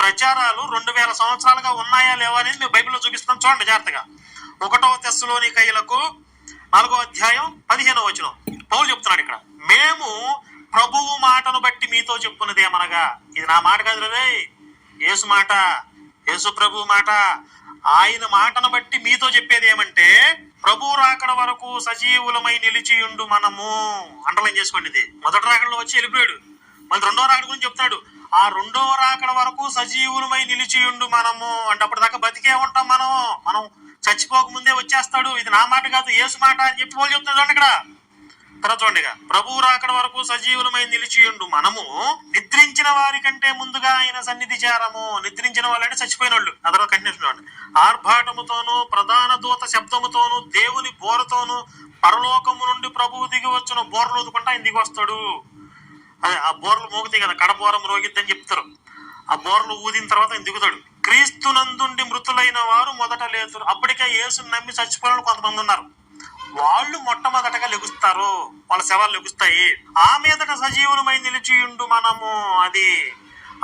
ప్రచారాలు రెండు వేల సంవత్సరాలుగా ఉన్నాయా లేవా అనేది మేము బైబిల్లో చూపిస్తాం చూడండి జాగ్రత్తగా. ఒకటో తెస్సులోని కయ్యలకు నాలుగో అధ్యాయం పదిహేనో వచనం. పౌలు చెప్తున్నాడు ఇక్కడ మేము ప్రభువు మాటను బట్టి మీతో చెప్పున్నది ఏమనగా? ఇది నా మాట కాదు రే యేసు మాట యేసు ప్రభు మాట. ఆయన మాటను బట్టి మీతో చెప్పేది ఏమంటే ప్రభు రాకడ వరకు సజీవులమై నిలిచియుండు మనము. అండర్లైన్ చేసుకోండి ఇది. మొదటి రాకడలో వచ్చి వెళ్ళిపోయాడు. మళ్ళీ రెండో రాకడ గురించి చెప్తాడు. ఆ రెండో రాకడ వరకు సజీవులమై నిలిచియుండు మనము. అంటే అప్పటిదాకా బతికే ఉంటాం మనం మనం చచ్చిపోక ముందే వచ్చేస్తాడు. ఇది నా మాట కాదు యేసు మాట అని చెప్పి వాళ్ళు చెప్తున్నాడు చూడండి ఇక్కడ. తర్వాత చూడండి ఇక. ప్రభువు రాకడ వరకు సజీవులమై నిలిచియుండు మనము. నిద్రించిన వారి కంటే ముందుగా ఆయన సన్నిధి చేరము. నిద్రించిన వాళ్ళంటే చచ్చిపోయిన వాళ్ళు అదొక కంటిన్యూషన్ చూడండి. ఆర్భాటముతోనూ ప్రధాన దూత శబ్దముతోనూ దేవుని బోరతోనూ పరలోకము నుండి ప్రభువు దిగి వచ్చిన బోర్లు ఊదుకుంటా ఆయన దిగి వస్తాడు. ఆ బోర్లు మోగుతాయి కదా కడపోరం రోగిద్దని చెప్తారు. ఆ బోర్లు ఊదిన తర్వాత ఆయన దిగుతాడు. క్రీస్తునందుండి మృతులైన వారు మొదట లేతురు. అప్పటికే యేసుని నమ్మి చచ్చిపోయిన కొంతమంది ఉన్నారు. వాళ్ళు మొట్టమొదటగా లెగుస్తారు. వాళ్ళ శవాలు లెగుస్తాయి. ఆ మీదట సజీవులమై నిలిచియుండు మనము అది.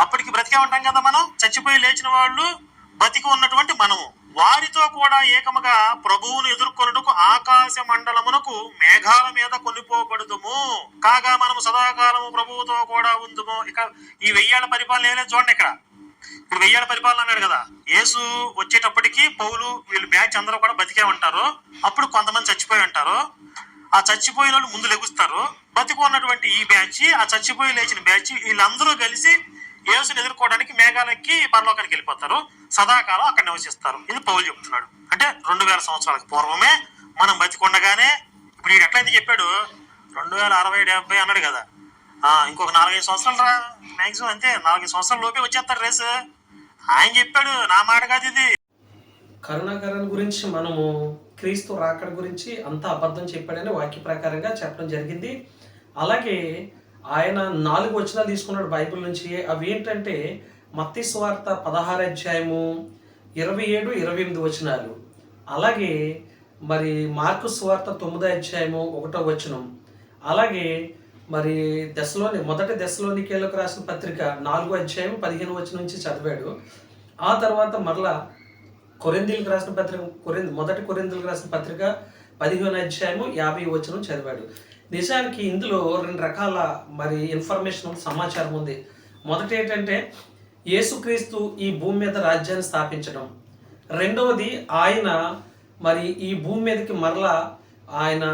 అప్పటికి బ్రతికే ఉంటాం కదా మనం? చచ్చిపోయి లేచిన వాళ్ళు బతికి ఉన్నటువంటి మనము. వారితో కూడా ఏకముగా ప్రభువును ఎదుర్కొనుటకు ఆకాశ మండలమునకు మేఘాల మీద కొనిపోబడుదుము. కాగా మనము సదాకాలము ప్రభువుతో కూడా ఉందుము. ఇక ఈ వెయ్యేళ్ళ పరిపాలన ఏలేదు చూడండి ఇక్కడ. ఇప్పుడు వెయ్యాల పరిపాలన అన్నాడు కదా. యేసు వచ్చేటప్పటికి పౌలు వీళ్ళు బ్యాచ్ అందరూ కూడా బతికే ఉంటారు. అప్పుడు కొంతమంది చచ్చిపోయి ఉంటారు. ఆ చచ్చిపోయిన వాళ్ళు ముందు లెగుస్తారు. బతికున్నటువంటి ఈ బ్యాచ్ ఆ చచ్చిపోయి లేచిన బ్యాచ్ వీళ్ళందరూ కలిసి యేసుని ఎదుర్కోవడానికి మేఘాలకి పరలోకానికి వెళ్ళిపోతారు. సదాకాలం అక్కడ నివసిస్తారు. ఇది పౌలు చెప్తున్నాడు. అంటే రెండు వేల సంవత్సరాలకు పూర్వమే మనం బతికొండగానే ఇప్పుడు వీడు ఎట్లయితే చెప్పాడు? రెండు వేల అరవై డెబ్బై అన్నాడు కదా. ఇంకొక నాలుగైదు సంవత్సరాలు రా మ్యాక్సిమం అంతే. నాలుగైదు సంవత్సరాల లోపే వచ్చేస్తారు రేస్. ఆయన చెప్పాడు నా మాట కాదు ఇది. కరుణాకరన్ గురించి మనము క్రీస్తు రాకడ గురించి అంతా అబద్ధం చెప్పాడని వాక్య ప్రకారంగా చెప్పడం జరిగింది. అలాగే ఆయన నాలుగు వచనాలు తీసుకున్నాడు బైబిల్ నుంచి. అవి ఏంటంటే మత్తి స్వార్త పదహారు అధ్యాయము ఇరవై ఏడు ఇరవై ఎనిమిది వచనాలు. అలాగే మరి మార్కు స్వార్త తొమ్మిదో అధ్యాయము ఒకటో వచనం. అలాగే మరి దశలోని మొదటి దశలోని దశలోనికేలకు రాసిన పత్రిక నాలుగో అధ్యాయం పదిహేను వచనం నుంచి చదివాడు. ఆ తర్వాత మరలా కొరిందీలకు రాసిన పత్రిక కొరింది మొదటి కొరిందీలకు రాసిన పత్రిక పదిహేను అధ్యాయము యాభై వచనం చదివాడు. నిజానికి ఇందులో రెండు రకాల మరి ఇన్ఫర్మేషన్ సమాచారం ఉంది. మొదటి ఏంటంటే యేసుక్రీస్తు ఈ భూమి మీద రాజ్యాన్ని స్థాపించడం. రెండవది ఆయన మరి ఈ భూమి మీదకి మరలా ఆయన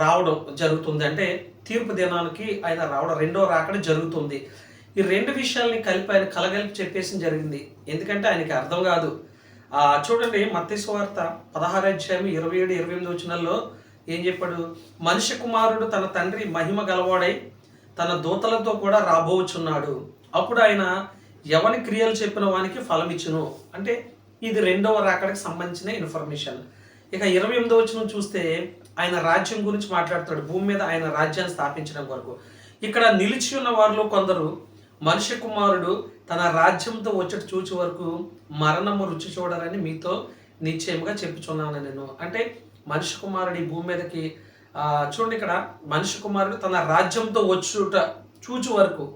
రావడం జరుగుతుంది. అంటే తీర్పు దినానికి ఆయన రావడం రెండో రాకడ జరుగుతుంది. ఈ రెండు విషయాల్ని కలిపి ఆయన కలగలిపి చెప్పేసి జరిగింది. ఎందుకంటే ఆయనకి అర్థం కాదు. ఆ చూడండి మత్స్యవార్త వార్త పదహారు అధ్యాయం ఇరవై ఏడు ఇరవై ఎనిమిది వచనాల్లో ఏం చెప్పాడు? మనిషి కుమారుడు తన తండ్రి మహిమ గలవాడై తన దూతలతో కూడా రాబోచున్నాడు. అప్పుడు ఆయన ఎవని క్రియలు చెప్పిన వానికి ఫలం ఇచ్చును. అంటే ఇది రెండవ రాకడకి సంబంధించిన ఇన్ఫర్మేషన్ ఇక ఇరవై ఎనిమిదో వచ్చిన చూస్తే ఆయన రాజ్యం గురించి మాట్లాడుతాడు. భూమి మీద ఆయన రాజ్యాన్ని స్థాపించడం వరకు ఇక్కడ నిలిచి ఉన్న వారిలో కొందరు మనిషి కుమారుడు తన రాజ్యంతో వచ్చేట చూచే వరకు మరణము రుచి చూడాలని మీతో నిశ్చయముగా చెప్పుచున్నాను నేను. అంటే మనిషి కుమారుడు ఈ భూమి మీదకి చూడండి ఇక్కడ. మనిషి కుమారుడు తన రాజ్యంతో వచ్చుట చూచు వరకు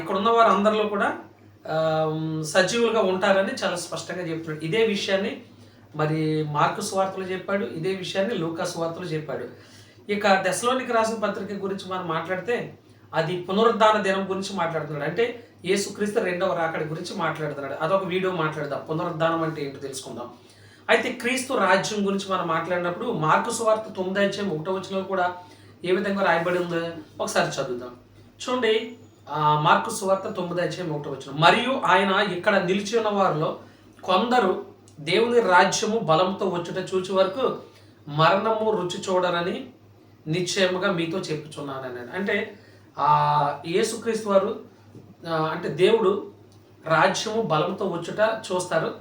ఇక్కడ ఉన్న వారు అందరిలో కూడా సజీవులుగా ఉంటారని చాలా స్పష్టంగా చెప్తున్నాడు. ఇదే విషయాన్ని మరి మార్కు స్వార్తలు చెప్పాడు ఇదే విషయాన్ని లూకా స్వార్తలు చెప్పాడు. ఇక దశలోనికి రాసిన పత్రిక గురించి మనం మాట్లాడితే అది పునరుద్ధాన దినం గురించి మాట్లాడుతున్నాడు. అంటే యేసుక్రీస్తు రెండవ రాకడ గురించి మాట్లాడుతున్నాడు. అదొక వీడియో మాట్లాడదాం. పునరుద్ధానం అంటే ఏంటో తెలుసుకుందాం. అయితే క్రీస్తు రాజ్యం గురించి మనం మాట్లాడినప్పుడు మార్కు సువార్త తొమ్మిది అధ్యాయం ఒకటో వచ్చిన కూడా ఏ విధంగా రాయబడి ఉందో ఒకసారి చదువుదాం. చూడండి మార్కు సువార్త తొమ్మిది అధ్యాయం ఒకటో వచ్చిన మరియు ఆయన ఇక్కడ నిలిచి ఉన్న వారిలో కొందరు దేవుని రాజ్యము బలంతో వచ్చుట చూచి వరకు మరణము రుచి చూడరని నిశ్చయముగా మీతో చెప్పుచున్నాను అంటే ఆ యేసుక్రీస్తు వారు అంటే దేవుడు రాజ్యము బలంతో వచ్చుట చూస్తారు.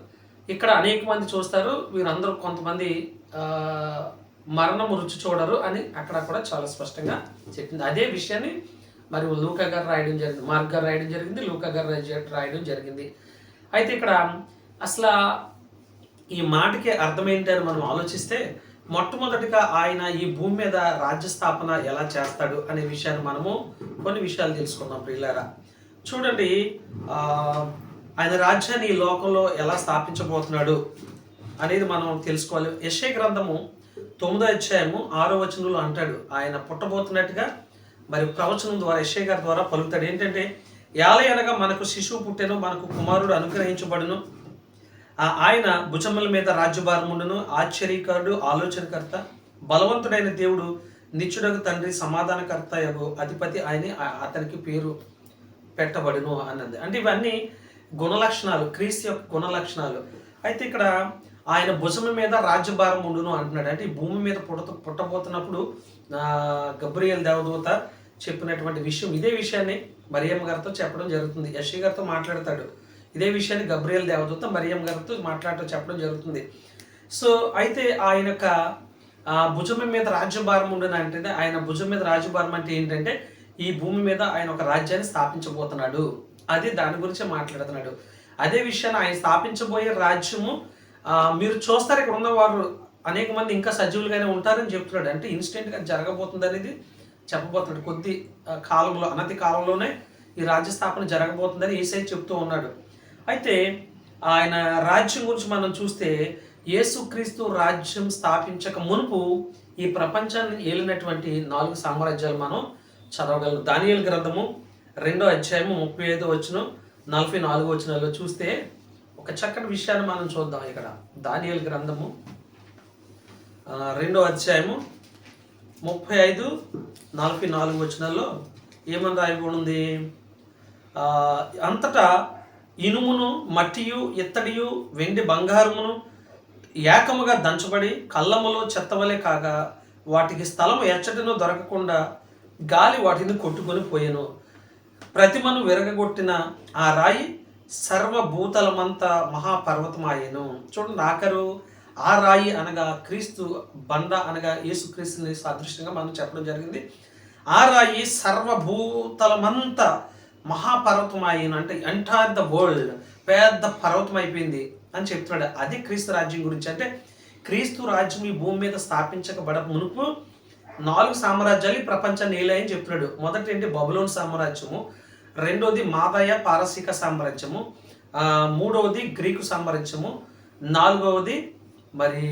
ఇక్కడ అనేక మంది చూస్తారు. వీరందరూ కొంతమంది మరణము రుచి చూడరు అని అక్కడ కూడా చాలా స్పష్టంగా చెప్పింది. అదే విషయాన్ని మరి లూకా గారు రాయడం జరిగింది. మార్క్ గారు రాయడం జరిగింది లూకా గారు రాయడం జరిగింది. అయితే ఇక్కడ అసలు ఈ మాటకి అర్థమైంది అని మనం ఆలోచిస్తే మొట్టమొదటిగా ఆయన ఈ భూమి మీద రాజ్య స్థాపన ఎలా చేస్తాడు అనే విషయాన్ని మనము కొన్ని విషయాలు తెలుసుకుందాం ప్రియులారా. చూడండి ఆయన రాజ్యాన్ని ఈ లోకంలో ఎలా స్థాపించబోతున్నాడు అనేది మనం తెలుసుకోవాలి. యశే గ్రంథము తొమ్మిదో అధ్యాయము ఆరో వచనంలో అంటాడు. ఆయన పుట్టబోతున్నట్టుగా మరి ప్రవచనం ద్వారా యశే గారి ద్వారా పలుకుతాడు. ఏంటంటే యాలే అనగా మనకు శిశువు పుట్టెను మనకు కుమారుడు అనుగ్రహించబడును. ఆయన భుజముల మీద రాజ్యభారముండును ఆశ్చర్యకరుడు ఆలోచనకర్త. బలవంతుడైన దేవుడు నిత్యుడకు తండ్రి సమాధానకర్త యగు అధిపతి ఆయన అతనికి పేరు పెట్టబడును అన్నది. అంటే ఇవన్నీ గుణలక్షణాలు క్రీస్తు యొక్క గుణలక్షణాలు. అయితే ఇక్కడ ఆయన భుజం మీద రాజ్యభారం ఉండును అంటున్నాడు. అంటే ఈ భూమి మీద పుట్ట పుట్టబోతున్నప్పుడు గబ్రియల్ దేవదూత చెప్పినటువంటి విషయం ఇదే విషయాన్ని మరియమ్మ గారితో చెప్పడం జరుగుతుంది. యశి గారితో మాట్లాడతాడు. ఇదే విషయాన్ని గబ్రియల్ దేవదూత మరియమ్మ గారితో మాట్లాడటం చెప్పడం జరుగుతుంది. సో అయితే ఆయన యొక్క భుజం మీద రాజ్యభారం ఉండని అంటే ఆయన భుజం మీద రాజ్యభారం అంటే ఏంటంటే ఈ భూమి మీద ఆయన ఒక రాజ్యాన్ని స్థాపించబోతున్నాడు. అది దాని గురించే మాట్లాడుతున్నాడు. అదే విషయాన్ని ఆయన స్థాపించబోయే రాజ్యము మీరు చూస్తారు ఇక్కడ ఉన్న వారు అనేక మంది ఇంకా సజీవులుగానే ఉంటారని చెప్తున్నాడు. అంటే ఇన్స్టెంట్గా జరగబోతుంది అనేది చెప్పబోతున్నాడు. కొద్ది కాలంలో అనతి కాలంలోనే ఈ రాజ్య స్థాపన జరగబోతుందని ఏసై చెప్తూ ఉన్నాడు. అయితే ఆయన రాజ్యం గురించి మనం చూస్తే యేసుక్రీస్తు రాజ్యం స్థాపించక మునుపు ఈ ప్రపంచాన్ని ఏలినటువంటి నాలుగు సామ్రాజ్యాలు మనం చదవగలం దానియల్ గ్రంథము రెండో అధ్యాయము ముప్పై ఐదో వచ్చిన నలభై నాలుగో వచ్చినలో చూస్తే ఒక చక్కటి విషయాన్ని మనం చూద్దాం ఇక్కడ. దానియల్ గ్రంథము రెండో అధ్యాయము ముప్పై ఐదు నలభై నాలుగు వచనాల్లో ఏమని రాయబడి అంతటా ఇనుమును మట్టియు ఇత్తడియు వెండి బంగారమును ఏకముగా దంచబడి కళ్ళములో చెత్తవలే కాగా వాటికి స్థలం ఎచ్చటను దొరకకుండా గాలి వాటిని కొట్టుకొని పోయాను. ప్రతిమను విరగగొట్టిన ఆ రాయి సర్వభూతలమంతా మహాపర్వతమాయను. చూడండి ఆఖరు ఆ రాయి అనగా క్రీస్తు బండ అనగా యేసుక్రీస్తుని సాదృశ్యంగా మనం చెప్పడం జరిగింది. ఆ రాయి సర్వభూతలమంతా అయిన అంటే ఎంటైర్ ద వరల్డ్ పెద్ద పర్వతం అయిపోయింది అని చెప్తున్నాడు. అది క్రీస్తు రాజ్యం గురించి అంటే క్రీస్తు రాజ్యం ఈ భూమి మీద స్థాపించకబడ మునుపు నాలుగు సామ్రాజ్యాలు ఈ ప్రపంచాన్ని ఏలాయని చెప్తున్నాడు. మొదటి ఏంటి బబులోన్ సామ్రాజ్యము రెండోది మాదయ పారసీక సామ్రాజ్యము మూడవది గ్రీకు సామ్రాజ్యము నాలుగవది మరి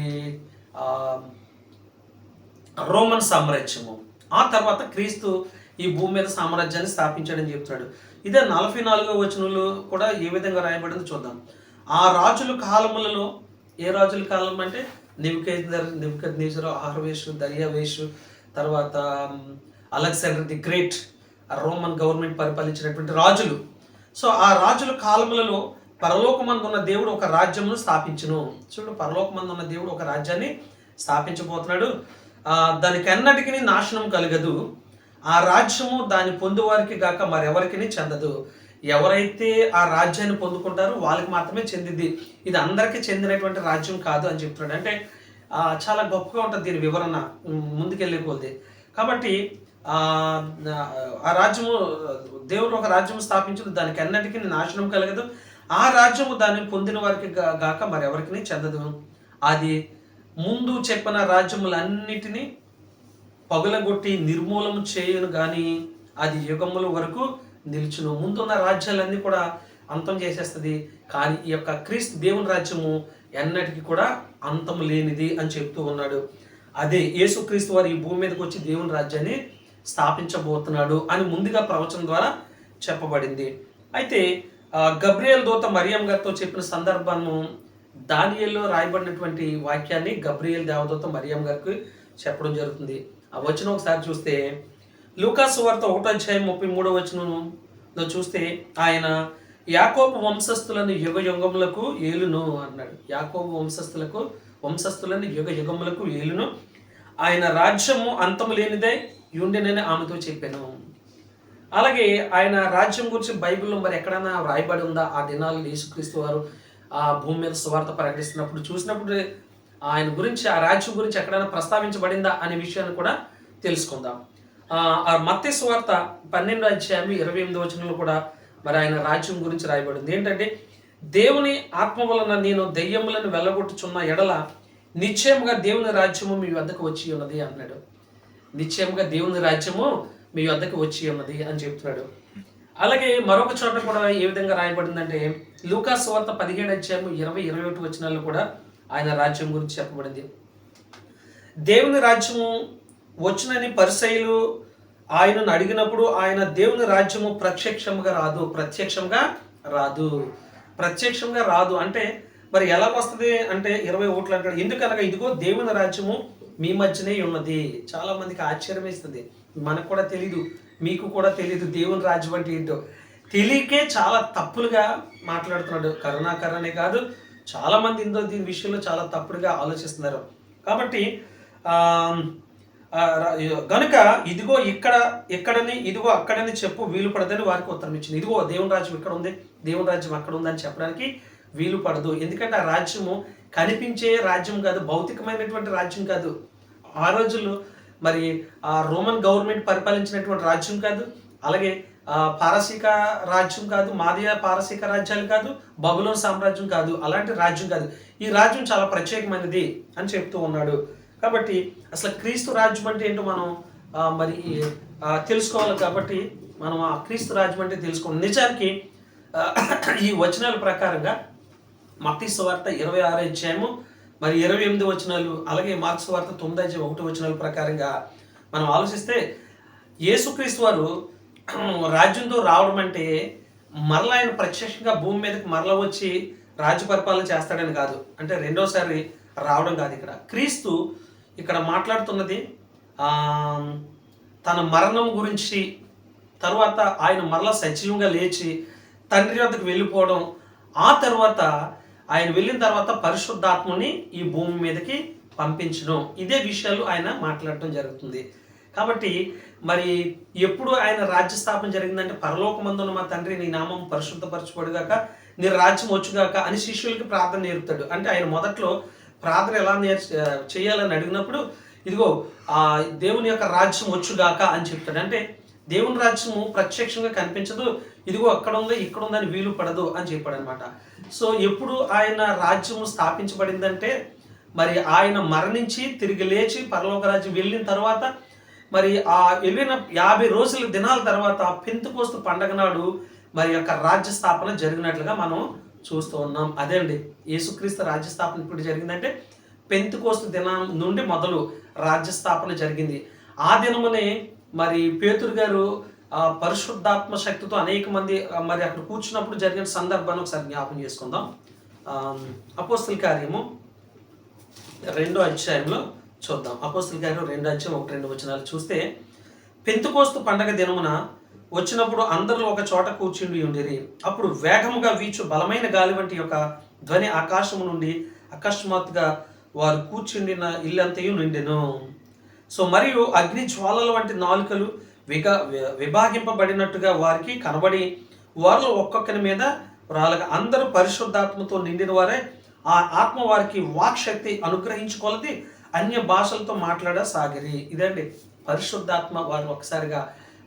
రోమన్ సామ్రాజ్యము. ఆ తర్వాత క్రీస్తు ఈ భూమి మీద సామ్రాజ్యాన్ని స్థాపించాడని చెప్తాడు ఇదే నలభై నాలుగో వచనంలో కూడా ఏ విధంగా రాయబడిందో చూద్దాం. ఆ రాజుల కాలములలో ఏ రాజుల కాలం అంటే? నివికేందర్ నిమ్కేశ్వర ఆహర్వేషు దర్యావేషు తర్వాత Alexander the Great Roman government పరిపాలించినటువంటి రాజులు. సో ఆ రాజుల కాలములలో పరలోకమందు ఉన్న దేవుడు ఒక రాజ్యమును స్థాపించును. చూడు పరలోకమందు ఉన్న దేవుడు ఒక రాజ్యాన్ని స్థాపించబోతున్నాడు. దానికన్నటికి నాశనం కలగదు. ఆ రాజ్యము దాన్ని పొందువారికి గాక మరెవరికి చెందదు. ఎవరైతే ఆ రాజ్యాన్ని పొందుకుంటారో వాళ్ళకి మాత్రమే చెందింది. ఇది అందరికీ చెందినటువంటి రాజ్యం కాదు అని చెప్తున్నాడు. అంటే చాలా గొప్పగా ఉంటుంది దీని వివరణ. ముందుకెళ్ళే కొద్ది కాబట్టి ఆ రాజ్యము దేవుడు ఒక రాజ్యం స్థాపించదు దానికి ఎన్నటికీ నాశనం కలగదు. ఆ ఆ రాజ్యము దాన్ని పొందిన వారికి గాక మరెవరికి చెందదు. అది ముందు చెప్పిన రాజ్యములన్నిటినీ పగులగొట్టి నిర్మూలము చేయను కానీ అది యుగముల వరకు నిలుచును. ముందున్న రాజ్యాలన్నీ కూడా అంతం చేసేస్తుంది. కానీ ఈ యొక్క క్రీస్తు దేవుని రాజ్యము ఎన్నటికీ కూడా అంతం లేనిది అని చెప్తూ ఉన్నాడు. అదే యేసుక్రీస్తు వారు ఈ భూమి మీదకి వచ్చి దేవుని రాజ్యాన్ని స్థాపించబోతున్నాడు అని ముందుగా ప్రవచనం ద్వారా చెప్పబడింది. అయితే గబ్రియల్ దూత మరియం గారితో చెప్పిన సందర్భము దానియల్లో రాయబడినటువంటి వాక్యాన్ని గబ్రియల్ దేవదూత మరియం గారికి చెప్పడం జరుగుతుంది. ఆ వచనం ఒకసారి చూస్తే లూకాస్ వార్త ఒకటో అధ్యాయం ముప్పై మూడో వచనంలో చూస్తే ఆయన యాకోబు వంశస్థులను యుగ యుగములకు ఏలును అన్నాడు. యాకోబు వంశస్థులకు వంశస్థులను యుగ యుగములకు ఏలును. ఆయన రాజ్యము అంతము లేనిదే యుండెనని ఆమెతో చెప్పాను. అలాగే ఆయన రాజ్యం గురించి బైబిల్లో మరి ఎక్కడైనా వ్రాయబడి ఉందా? ఆ దినాలు యేసుక్రీస్తు వారు ఆ భూమి మీద సువార్త ప్రకటిస్తున్నప్పుడు చూసినప్పుడు ఆయన గురించి ఆ రాజ్యం గురించి ఎక్కడైనా ప్రస్తావించబడిందా అనే విషయాన్ని కూడా తెలుసుకుందాం. ఆ, ఆ మత్తే సువార్త పన్నెండు అధ్యాయం ఇరవై ఎనిమిది వచనంలో కూడా మరి ఆయన రాజ్యం గురించి రాయబడింది ఏంటంటే దేవుని ఆత్మ వలన నేను దెయ్యములను వెళ్ళగొట్టుచున్న ఎడల నిశ్చయముగా దేవుని రాజ్యము మీ వద్దకు వచ్చి ఉన్నది అన్నాడు. నిశ్చయముగా దేవుని రాజ్యము మీ వద్దకు వచ్చి ఉన్నది అని చెప్తున్నాడు. అలాగే మరొక చోట కూడా ఏ విధంగా రాయబడిందంటే లూకాస్ వార్త పదిహేడు అధ్యాయము ఇరవై ఇరవై ఒకటి వచనాల్లో కూడా ఆయన రాజ్యం గురించి చెప్పబడింది. దేవుని రాజ్యము వచ్చినని పరిసైలు ఆయనను అడిగినప్పుడు ఆయన దేవుని రాజ్యము ప్రత్యక్షంగా రాదు ప్రత్యక్షంగా రాదు. ప్రత్యక్షంగా రాదు అంటే మరి ఎలా వస్తుంది అంటే ఇరవై ఓట్లు అంటాడు ఎందుకనగా ఇదిగో దేవుని రాజ్యము మీ మధ్యనే ఉన్నది. చాలా మందికి ఆశ్చర్యం వేస్తుంది. మనకు కూడా తెలీదు. మీకు కూడా తెలీదు. దేవుని రాజ్యం అంటే ఏంటో. తెలియకే చాలా తప్పులుగా మాట్లాడుతున్నాడు. కరుణాకరణే కాదు చాలా మంది ఇందులో దీని విషయంలో చాలా తప్పుడుగా ఆలోచిస్తున్నారు. కాబట్టి గనుక ఇదిగో ఇక్కడ ఎక్కడని ఇదిగో అక్కడని చెప్పు వీలు పడదని వారికి ఉత్తరం ఇచ్చింది. ఇదిగో దేవుని రాజ్యం ఇక్కడ ఉంది? దేవుని రాజ్యం అక్కడ ఉందని చెప్పడానికి వీలు పడదు. ఎందుకంటే ఆ రాజ్యము కనిపించే రాజ్యం కాదు భౌతికమైనటువంటి రాజ్యం కాదు. ఆ రోజులు మరి ఆ రోమన్ గవర్నమెంట్ పరిపాలించినటువంటి రాజ్యం కాదు అలాగే పారసీక రాజ్యం కాదు మాదియా పారసీక రాజ్యాలు కాదు బబులోన్ సామ్రాజ్యం కాదు అలాంటి రాజ్యం కాదు. ఈ రాజ్యం చాలా ప్రత్యేకమైనది అని చెప్తూ ఉన్నాడు. కాబట్టి అసలు క్రీస్తు రాజ్యం అంటే ఏంటో మనం మరి తెలుసుకోవాలి కాబట్టి మనం ఆ క్రీస్తు రాజ్యం అంటే తెలుసుకోవాలి. నిజానికి ఈ వచనాల ప్రకారంగా మత్తి సువార్త ఇరవై ఆరు అధ్యాయము మరి ఇరవై ఎనిమిది వచనాలు అలాగే మార్క్స్ వార్త తొమ్మిది అధ్యాయం ఒకటి వచనాల ప్రకారంగా మనం ఆలోచిస్తే యేసుక్రీస్తు వారు రాజ్యంతో రావడం అంటే మరలా ఆయన ప్రత్యక్షంగా భూమి మీదకి మరల వచ్చి రాజ్య పరిపాలన చేస్తాడని కాదు. అంటే రెండోసారి రావడం కాదు ఇక్కడ. క్రీస్తు ఇక్కడ మాట్లాడుతున్నది తన మరణం గురించి తర్వాత ఆయన మరలా సజీవంగా లేచి తండ్రి వద్దకు వెళ్ళిపోవడం ఆ తర్వాత ఆయన వెళ్ళిన తర్వాత పరిశుద్ధాత్మని ఈ భూమి మీదకి పంపించడం ఇదే విషయాలు ఆయన మాట్లాడటం జరుగుతుంది. కాబట్టి మరి ఎప్పుడు ఆయన రాజ్య స్థాపన జరిగిందంటే పరలోకమందున మా తండ్రి నీ నామం పరిశుద్ధపరచబడుగాక నీ రాజ్యం వచ్చుగాక అని శిష్యులకి ప్రార్థన నేర్పుతాడు. అంటే ఆయన మొదట్లో ప్రార్థన ఎలా నేర్ చేయాలని అడిగినప్పుడు ఇదిగో ఆ దేవుని యొక్క రాజ్యం వచ్చుగాక అని చెప్తాడు. అంటే దేవుని రాజ్యము ప్రత్యక్షంగా కనిపించదు. ఇదిగో అక్కడ ఉంది ఇక్కడ ఉందని వీలు పడదు అని చెప్పాడనమాట. సో ఎప్పుడు ఆయన రాజ్యము స్థాపించబడిందంటే మరి ఆయన మరణించి తిరిగి లేచి పరలోక రాజ్యం వెళ్ళిన తర్వాత మరి ఆ వెళ్ళిన యాభై రోజుల దినాల తర్వాత పెంతుకోస్తు పండగ నాడు మరి యొక్క రాజ్య స్థాపన జరిగినట్లుగా మనం చూస్తూ ఉన్నాం. అదే అండి యేసుక్రీస్తు రాజ్య స్థాపన ఇప్పుడు జరిగిందంటే పెంతుకోస్తు దినం నుండి మొదలు రాజ్య స్థాపన జరిగింది. ఆ దినమునే మరి పేతురు గారు ఆ పరిశుద్ధాత్మ శక్తితో అనేక మంది మరి అక్కడ కూర్చున్నప్పుడు జరిగిన సందర్భాన్ని ఒకసారి జ్ఞాపం చేసుకుందాం. అపోస్తుల కార్యము రెండో అధ్యాయంలో చూద్దాం. అపోస్తుల కార్యం రెండో అధ్యాయం ఒకటి రెండు వచనాలు చూస్తే పెంతుకోస్తు పండగ దినమున వచ్చినప్పుడు అందరూ ఒక చోట కూర్చుండి ఉండిరి. అప్పుడు వేగముగా వీచు బలమైన గాలి వంటి యొక్క ధ్వని ఆకాశము నుండి అకస్మాత్తుగా వారు కూర్చుండిన ఇల్లంతయు నిండెను. సో మరియు అగ్ని జ్వాలల వంటి నాలుకలు విగ వి- విభాగింపబడినట్టుగా వారికి కనబడి వారిలో ఒక్కొక్కరి మీద రాలగా అందరూ పరిశుద్ధాత్మతో నిండిన వారే. ఆ ఆత్మ వారికి వాక్శక్తి అనుగ్రహించుకొలది. అన్య భాషలతో మాట్లాడ సాగిరి ఇదండి పరిశుద్ధాత్మ వారు ఒకసారిగా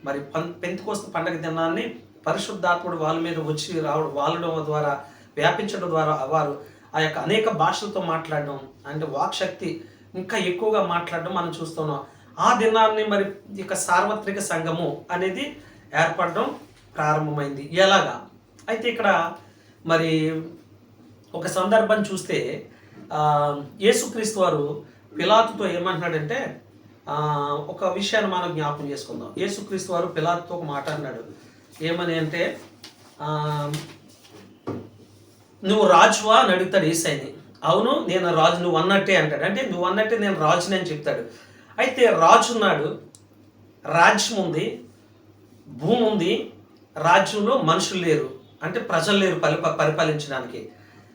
మరి పం పెంతుకోస్త పండగ దినాన్ని పరిశుద్ధాత్ముడు వాళ్ళ మీద వచ్చి రావడం వాళ్ళడం ద్వారా వ్యాపించడం ద్వారా వారు ఆ యొక్క అనేక భాషలతో మాట్లాడడం అంటే వాక్శక్తి ఇంకా ఎక్కువగా మాట్లాడడం మనం చూస్తున్నాం. ఆ దినాన్ని మరి ఇక సార్వత్రిక సంఘము అనేది ఏర్పడడం ప్రారంభమైంది. ఎలాగా? అయితే ఇక్కడ మరి ఒక సందర్భం చూస్తే యేసుక్రీస్తు వారు పిలాతుతో ఏమంటున్నాడంటే ఒక విషయాన్ని మనం జ్ఞాపకం చేసుకుందాం. యేసుక్రీస్తు వారు పిలాతుతో ఒక మాట అన్నాడు. ఏమని అంటే నువ్వు రాజువా? అని అడుగుతాడు ఏసైని. అవును నేను రాజు నువ్వు అన్నట్టే అంటాడు. అంటే నువ్వు అన్నట్టే నేను రాజుని అని చెప్తాడు. అయితే రాజు ఉన్నాడు రాజ్యం ఉంది భూమి ఉంది రాజ్యంలో మనుషులు లేరు. అంటే ప్రజలు లేరు పరిప పరిపాలించడానికి.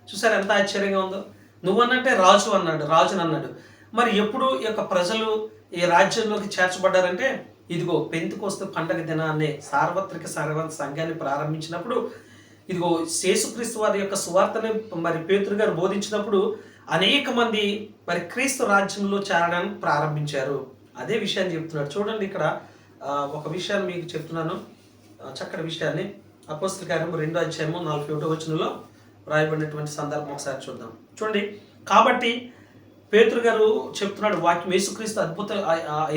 చూసారు ఎంత ఆశ్చర్యంగా ఉందో? నువ్వు అన్నట్టే రాజు అన్నాడు రాజుని అన్నాడు. మరి ఎప్పుడు ఈ యొక్క ప్రజలు ఈ రాజ్యంలోకి చేర్చబడ్డారంటే ఇదిగో పెంతుకొస్తే పండగ దినాన్ని సార్వత్రిక సర్వ సంఘాన్ని ప్రారంభించినప్పుడు ఇదిగో యేసుక్రీస్తు వారి యొక్క సువార్తని మరి పేతురు గారు బోధించినప్పుడు అనేక మంది మరి క్రీస్తు రాజ్యంలో చేరడానికి ప్రారంభించారు. అదే విషయాన్ని చెప్తున్నాడు. చూడండి ఇక్కడ ఒక విషయాన్ని మీకు చెప్తున్నాను. చక్కటి విషయాన్ని. అపోస్తుల కార్యం రెండో అధ్యాయము నలభై ఒకటో వచనంలో రాయబడినటువంటి సందర్భం ఒకసారి చూద్దాం. చూడండి కాబట్టి పేతురు గారు చెప్తున్నాడు వాక్యం యేసుక్రీస్తు అద్భుత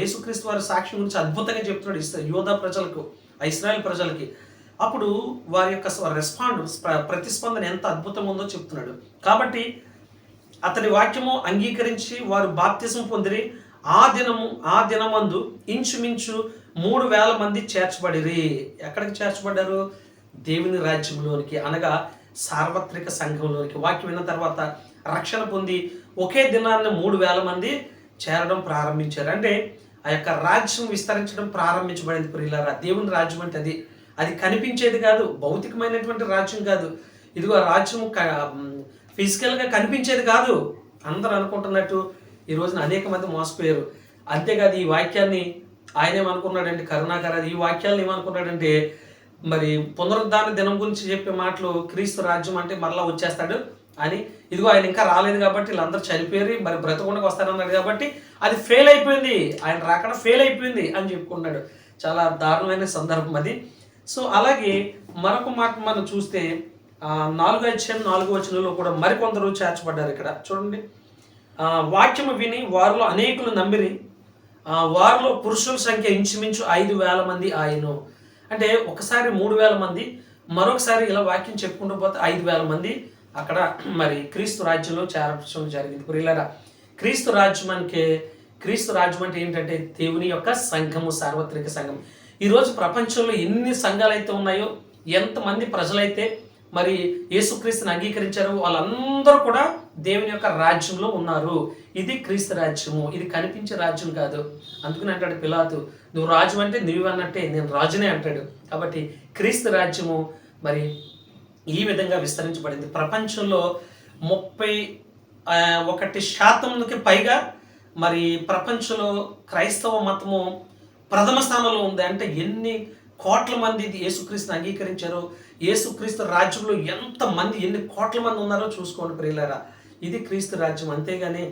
యేసుక్రీస్తు వారి సాక్ష్యం గురించి అద్భుతంగా చెప్తున్నాడు ఇస్రా యోధా ప్రజలకు ఇస్రాయల్ ప్రజలకి. అప్పుడు వారి యొక్క రెస్పాండ్ ప్రతిస్పందన ఎంత అద్భుతంగా ఉందో చెప్తున్నాడు. కాబట్టి అతని వాక్యము అంగీకరించి వారు బాప్తిజం పొందిరి. ఆ దినము ఆ దినమందు ఇంచుమించు మూడు వేల మంది చేర్చబడిరి. ఎక్కడికి చేర్చబడ్డారు? దేవుని రాజ్యంలోనికి అనగా సార్వత్రిక సంఘంలోనికి. వాక్యం విన్న తర్వాత రక్షణ పొంది ఒకే దినాన్ని మూడు వేల మంది చేరడం ప్రారంభించారు. అంటే ఆ యొక్క రాజ్యం విస్తరించడం ప్రారంభించబడింది ప్రియులారా. దేవుని రాజ్యం అంటే అది. అది కనిపించేది కాదు భౌతికమైనటువంటి రాజ్యం కాదు. ఇదిగో రాజ్యం ఫిజికల్గా కనిపించేది కాదు. అందరూ అనుకుంటున్నట్టు ఈ రోజున అనేక మంది మోసపోయారు. అంతేకాదు ఈ వాక్యాన్ని ఆయన ఏమనుకున్నాడంటే కరుణాకర్ ఈ వాక్యాలను ఏమనుకున్నాడంటే మరి పునరుద్ధాన దినం గురించి చెప్పే మాటలు క్రీస్తు రాజ్యం అంటే మరలా వచ్చేస్తాడు అని. ఇదిగో ఆయన ఇంకా రాలేదు కాబట్టి వీళ్ళందరూ చనిపోయి మరి బ్రతకుండా వస్తారన్నాడు కాబట్టి అది ఫెయిల్ అయిపోయింది. ఆయన రాకుండా ఫెయిల్ అయిపోయింది అని చెప్పుకున్నాడు చాలా దారుణమైన సందర్భం అది. సో అలాగే మరొక మాట మనం చూస్తే నాలుగు నాలుగో అధ్యాయం నాలుగో వచనంలో కూడా మరికొందరు చేర్చబడ్డారు ఇక్కడ. చూడండి. వాక్యము విని వారిలో అనేకులు నమ్మిరి వారిలో పురుషుల సంఖ్య ఇంచుమించు ఐదు వేల మంది ఆయను. అంటే ఒకసారి మూడు వేల మంది మరొకసారి ఇలా వాక్యం చెప్పుకుంటూ పోతే ఐదు వేల మంది అక్కడ మరి క్రీస్తు రాజ్యంలో చేరడం జరిగింది. ప్రియులారా క్రీస్తు రాజ్యం అంటే క్రీస్తు రాజ్యం అంటే ఏంటంటే దేవుని యొక్క సంఘము సార్వత్రిక సంఘం. ఈరోజు ప్రపంచంలో ఎన్ని సంఘాలైతే ఉన్నాయో ఎంతమంది ప్రజలైతే మరి యేసుక్రీస్తుని అంగీకరించారు వాళ్ళందరూ కూడా దేవుని యొక్క రాజ్యంలో ఉన్నారు. ఇది క్రీస్తు రాజ్యము. ఇది కనిపించే రాజ్యం కాదు. అందుకని అంటాడు పిలాతు నువ్వు రాజు అంటే నువ్వు అన్నట్టే నేను రాజునే అంటాడు. కాబట్టి క్రీస్తు రాజ్యము మరి ఈ విధంగా విస్తరించబడింది. ప్రపంచంలో ముప్పై ఒకటి శాతంకి పైగా మరి ప్రపంచంలో క్రైస్తవ మతము ప్రథమ స్థానంలో ఉంది అంటే ఎన్ని కోట్ల మంది ఇది యేసుక్రీస్తుని అంగీకరించారో యేసుక్రీస్తు రాజ్యంలో ఎంత మంది ఎన్ని కోట్ల మంది ఉన్నారో చూసుకోండి ప్రియులారా. ఇది క్రీస్తు రాజ్యం. అంతేగాని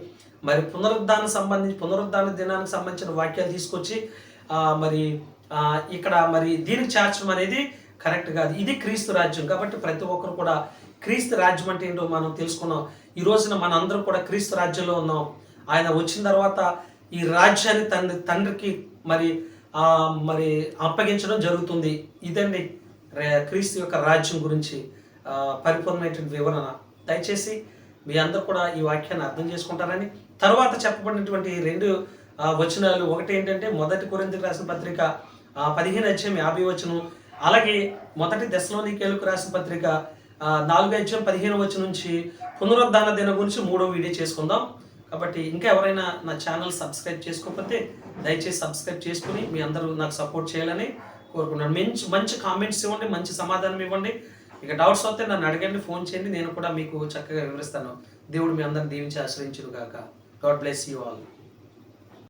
మరి పునరుద్ధానం సంబంధించి పునరుద్ధాన దినానికి సంబంధించిన వాక్యాలు తీసుకొచ్చి మరి ఇక్కడ మరి దీనికి చేర్చడం అనేది కరెక్ట్ కాదు. ఇది క్రీస్తు రాజ్యం. కాబట్టి ప్రతి ఒక్కరు కూడా క్రీస్తు రాజ్యం అంటే ఏంటో మనం తెలుసుకున్నాం. ఈ రోజున మన అందరం కూడా క్రీస్తు రాజ్యంలో ఉన్నాం. ఆయన వచ్చిన తర్వాత ఈ రాజ్యాన్ని తండ్రి తండ్రికి మరి ఆ, మరి అప్పగించడం జరుగుతుంది. ఇదండి క్రీస్తు యొక్క రాజ్యం గురించి పరిపూర్ణమైనటువంటి వివరణ. దయచేసి మీ అందరూ కూడా ఈ వాక్యాన్ని అర్థం చేసుకుంటారని తర్వాత చెప్పబడినటువంటి రెండు వచనాలు. ఒకటి ఏంటంటే మొదటి కొరింతకు రాసిన పత్రిక పదిహేను అధ్యాయం యాభై వచనం. అలాగే మొదటి దశలోనికేలకు రాసిన పత్రిక నాలుగు అధ్యాయం పదిహేను వచనం నుంచి పునరుద్ధాన దినం గురించి మూడో వీడియో చేసుకుందాం. కాబట్టి ఇంకా ఎవరైనా నా ఛానల్ సబ్స్క్రైబ్ చేసుకోకపోతే దయచేసి సబ్స్క్రైబ్ చేసుకుని మీ అందరూ నాకు సపోర్ట్ చేయాలని కోరుకున్నాను మంచి మంచి కామెంట్స్ ఇవ్వండి మంచి సమాధానం ఇవ్వండి. ఇక డౌట్స్ వస్తే నన్ను అడగండి ఫోన్ చేయండి నేను కూడా మీకు చక్కగా వివరిస్తాను. దేవుడు మీ అందరిని దీవించి ఆశ్రయించును కాక గాడ్ బ్లెస్ యూ ఆల్.